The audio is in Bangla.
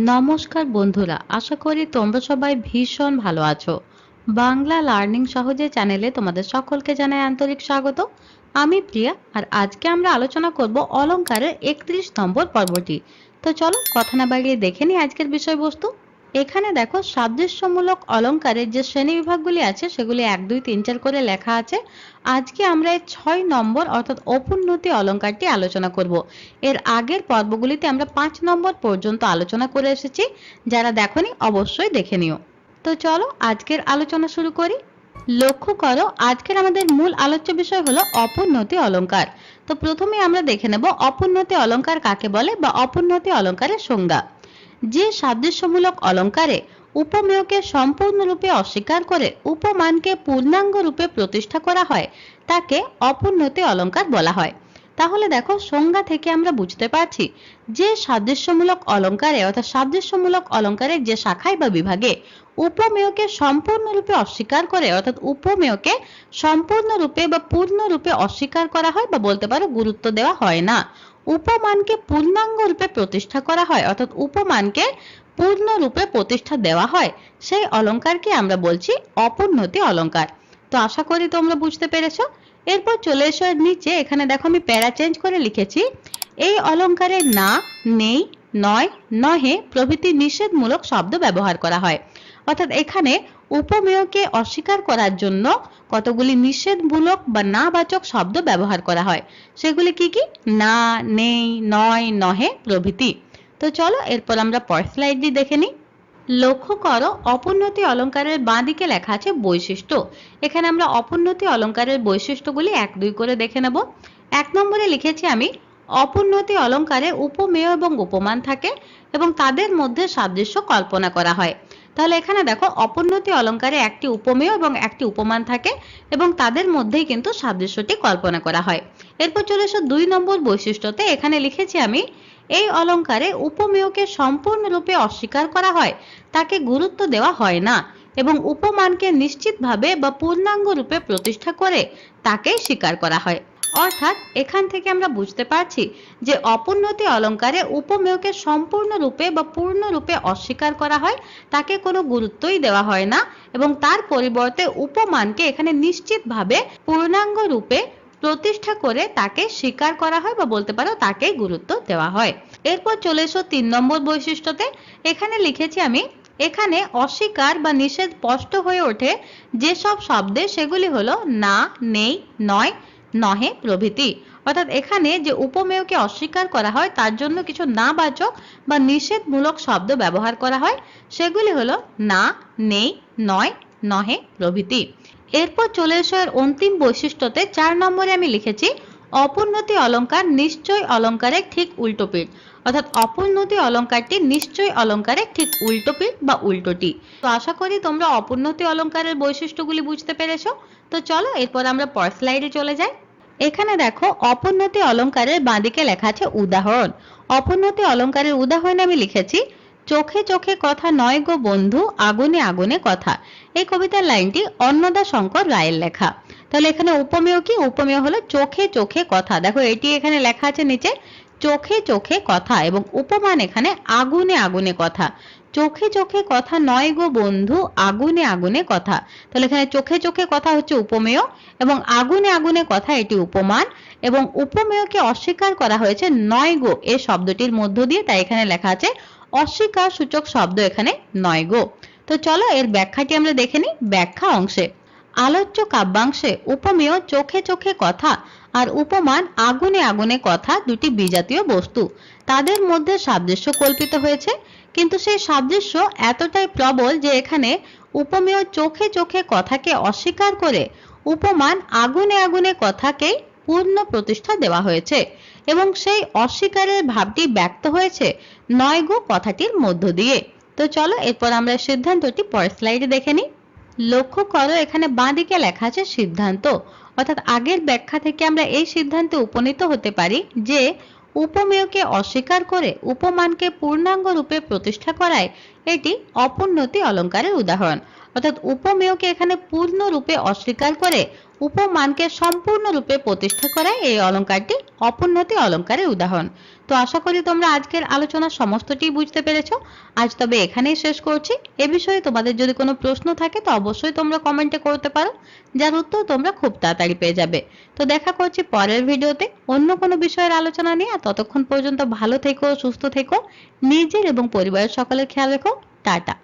নমস্কার বন্ধুরা, আশা করি তোমরা সবাই ভীষণ ভালো আছো। বাংলা লার্নিং সহজে চ্যানেলে তোমাদের সকলকে জানাই আন্তরিক স্বাগত। আমি প্রিয়া, আর আজকে আমরা আলোচনা করব অলঙ্কারের একত্রিশ নম্বর পর্বটি। তো চলো, কথা না বাড়িয়ে দেখে নিই আজকের বিষয়বস্তু। এখানে দেখো সাদৃশ্যমূলক অলংকারের যে শ্রেণি বিভাগগুলি আছে, সেগুলি এক, দুই, তিন, চার করে লেখা আছে। আজকে আমরা এই ছয় নম্বর অর্থাৎ অপুন্নতি অলংকারটি আলোচনা করব। এর আগের পর্বগুলিতে আমরা পাঁচ নম্বর পর্যন্ত আলোচনা করে এসেছি। যারা দেখনি, অবশ্যই দেখে নিও। তো চলো আজকের আলোচনা শুরু করি। লক্ষ্য করো, আজকের আমাদের মূল আলোচ্য বিষয় হলো অপুন্নতি অলঙ্কার। তো প্রথমে আমরা দেখে নেব অপুন্নতি অলংকার কাকে বলে বা অপুন্নতি অলংকারের সংজ্ঞা। যে সাদৃশ্যমূলক অলঙ্কারে উপমেয়কে সম্পূর্ণরূপে অস্বীকার করে উপমানকে পূর্ণাঙ্গ রূপে প্রতিষ্ঠা করা হয়, তাকে অপুন্নতি অলঙ্কার বলা হয়। তাহলে দেখো, সংজ্ঞা থেকে আমরা বুঝতে পারছি যে সাদৃশ্যমূলক অলঙ্কারে অর্থাৎ সাদৃশ্যমূলক অলঙ্কারের যে শাখায় বা বিভাগে উপমেয়কে সম্পূর্ণরূপে অস্বীকার করে অর্থাৎ উপমেয়কে সম্পূর্ণরূপে বা পূর্ণরূপে অস্বীকার করা হয় বা বলতে পারো গুরুত্ব দেওয়া হয় না। উপমানকে পূর্ণাঙ্গ রূপে প্রতিষ্ঠা করা হয়, অর্থাৎ উপমানকে পূর্ণ রূপে প্রতিষ্ঠা দেওয়া হয়। সেই অলংকারকে আমরা বলছি অপূর্ণতি অলংকার তো আশা করি তোমরা বুঝতে পেরেছ। এরপর চলে এসো নিচে। এখানে দেখো আমি প্যারা চেঞ্জ করে লিখেছি। এই অলংকারে না, নেই, নয়, নহে প্রভৃতি নিষেধমূলক শব্দ ব্যবহার করা হয়। অর্থাৎ এখানে উপমেয়কে অস্বীকার করার জন্য কতগুলি নিষেধমূলক বা না বাচক শব্দ ব্যবহার করা হয়। সেগুলি কি কি? না, নেই, নয়, নহে প্রভৃতি। তো চলো এরপর আমরা পর স্লাইডটি দেখে নিই। লক্ষ্য করো অপূর্ণতি অলংকারের বাঁ দিকে লেখা আছে বৈশিষ্ট্য। এখানে আমরা অপূর্ণতি অলংকারের বৈশিষ্ট্যগুলি এক, দুই করে দেখে নেব। এক নম্বরে লিখেছি আমি অপূর্ণতি অলংকারে উপমেয় এবং উপমান থাকে এবং তাদের মধ্যে সাদৃশ্য কল্পনা করা হয়। তাহলে এখানে দেখো অপূর্ণতি অলঙ্কারে একটি উপমেয় এবং একটি উপমান থাকে এবং তাদের মধ্যেই কিন্তু সাদৃশ্যটি কল্পনা করা হয়। এরপর চলে এসো দুই নম্বর বৈশিষ্ট্যতে। এখানে লিখেছি আমি, এই অলঙ্কারে উপমেয়কে সম্পূর্ণরূপে অস্বীকার করা হয়, তাকে গুরুত্ব দেওয়া হয় না এবং উপমানকে নিশ্চিতভাবে বা পূর্ণাঙ্গ রূপে প্রতিষ্ঠা করে তাকেই স্বীকার করা হয়। অর্থাৎ এখান থেকে আমরা বুঝতে পারছি যে অপূর্ণতি অলংকারে উপমেয়কে সম্পূর্ণরূপে বা পূর্ণরূপে অস্বীকার করা হয়, তাকে কোনো গুরুত্বই দেওয়া হয় না এবং তার পরিবর্তে উপমানকে এখানে নিশ্চিতভাবে পূর্ণাঙ্গ রূপে প্রতিষ্ঠা করে তাকে স্বীকার করা হয় বা বলতে পারো তাকে গুরুত্ব দেওয়া হয়। এরপর চলে এসো তিন নম্বর বৈশিষ্ট্যতে। এখানে লিখেছি আমি, এখানে অস্বীকার বা নিষেধ স্পষ্ট হয়ে ওঠে যেসব শব্দে সেগুলি হলো না, নেই, নয় নহে প্রভৃতি। অর্থাৎ এখানে যে উপমেয়কে অস্বীকার করা হয়, তার জন্য কিছু না বাচক বা নিষেধমূলক শব্দ ব্যবহার করা হয়। সেগুলি হলো না, নেই, নয়, নহে প্রভৃতি। এরপর চলে এসো এর অন্তিম বৈশিষ্ট্যতে, চার নম্বরে আমি লিখেছি অপূর্ণতি অলংকার নিশ্চয় অলংকারের ঠিক উল্টো পিঠ। অর্থাৎ অপূর্ণতি অলংকারটি নিশ্চয় অলংকারের ঠিক উল্টো পিঠ বা উল্টোটি তো আশা করি তোমরা অপূর্ণতি অলংকারের বৈশিষ্ট্যগুলি বুঝতে পেরেছ। তো চলো এরপর আমরা পর স্লাইডে চলে যাই। এখানে দেখো অপূর্ণতি অলংকারের বাঁদিকে লেখা আছে উদাহরণ। অপূর্ণতি অলংকারের উদাহরণ আমি লিখেছি চোখে চোখে কথা নয় গো বন্ধু, আগুনে আগুনে কথা। এই কবিতার লাইনটি অন্নদা শঙ্কর রায়ের লেখা। তাহলে এখানে উপমেয় কি? উপমেয় হলো চোখে চোখে কথা। দেখো, এটি এখানে লেখা আছে নিচে, চোখে চোখে কথা এবং উপমান এখানে আগুনে আগুনে কথা। চোখে চোখে কথা নয় গো বন্ধু, আগুনে আগুনে কথা। তাহলে এখানে চোখে চোখে কথা হচ্ছে উপমেয় এবং আগুনে আগুনে কথা এটি উপমান এবং উপমেয়কে অস্বীকার করা হয়েছে নয় গো এ শব্দটির মধ্য দিয়ে। তাই এখানে লেখা আছে অস্বীকার সূচক শব্দ এখানে নয় গো। তো চলো এর ব্যাখ্যাটি আমরা দেখে নিই ব্যাখ্যা অংশে। আলোচ্য কাব্যাংশে উপমেয় চোখে চোখে কথা আর উপমান আগুনে আগুনে কথা দুটি বিজাতীয় বস্তু। তাদের মধ্যে সাদৃশ্য কল্পিত হয়েছে, কিন্তু সেই সাদৃশ্য এতটাই প্রবল যে এখানে উপমেয় চোখে চোখে কথাকে অস্বীকার করে উপমান আগুনে আগুনে কথাকেই পূর্ণ প্রতিষ্ঠা দেওয়া হয়েছে এবং সেই অস্বীকারের ভাবটি ব্যক্ত হয়েছে নয় গো কথাটির মধ্য দিয়ে। তো চলো, এরপর আমরা সিদ্ধান্তটি পর স্লাইডে দেখে নিই। লক্ষ্য করো, এখানে বাঁদিকে লেখা আছে সিদ্ধান্ত। অর্থাৎ আগের ব্যাখ্যা থেকে আমরা এই সিদ্ধান্তে উপনীত হতে পারি যে উপমেয়কে অস্বীকার করে উপমানকে পূর্ণাঙ্গ রূপে প্রতিষ্ঠা করায় এটি অপূর্ণতি অলঙ্কারের উদাহরণ। অর্থাৎ উপমেয়কে এখানে পূর্ণ রূপে অস্বীকার করে, উপমানকে সম্পূর্ণ রূপে প্রতিষ্ঠা করায় এই অলঙ্কারটি, অপূর্ণতি অলঙ্কারের উদাহরণ। তো আশা করি তোমরা আজকের আলোচনা সমস্তটি বুঝতে পেরেছ। আজ তবে এখানেই শেষ করছি। এ বিষয়ে তোমাদের যদি কোনো প্রশ্ন থাকে, তো অবশ্যই তোমরা কমেন্টে করতে পারো। যার উত্তর তোমরা খুব তাড়াতাড়ি পেয়ে যাবে। তো দেখা করছি পরের ভিডিওতে। অন্য কোনো বিষয়ের আলোচনা নিয়ে। ততক্ষণ পর্যন্ত ভালো থেকো, সুস্থ থেকো। নিজের এবং পরিবারের সকলের খেয়াল রেখো। টাটা।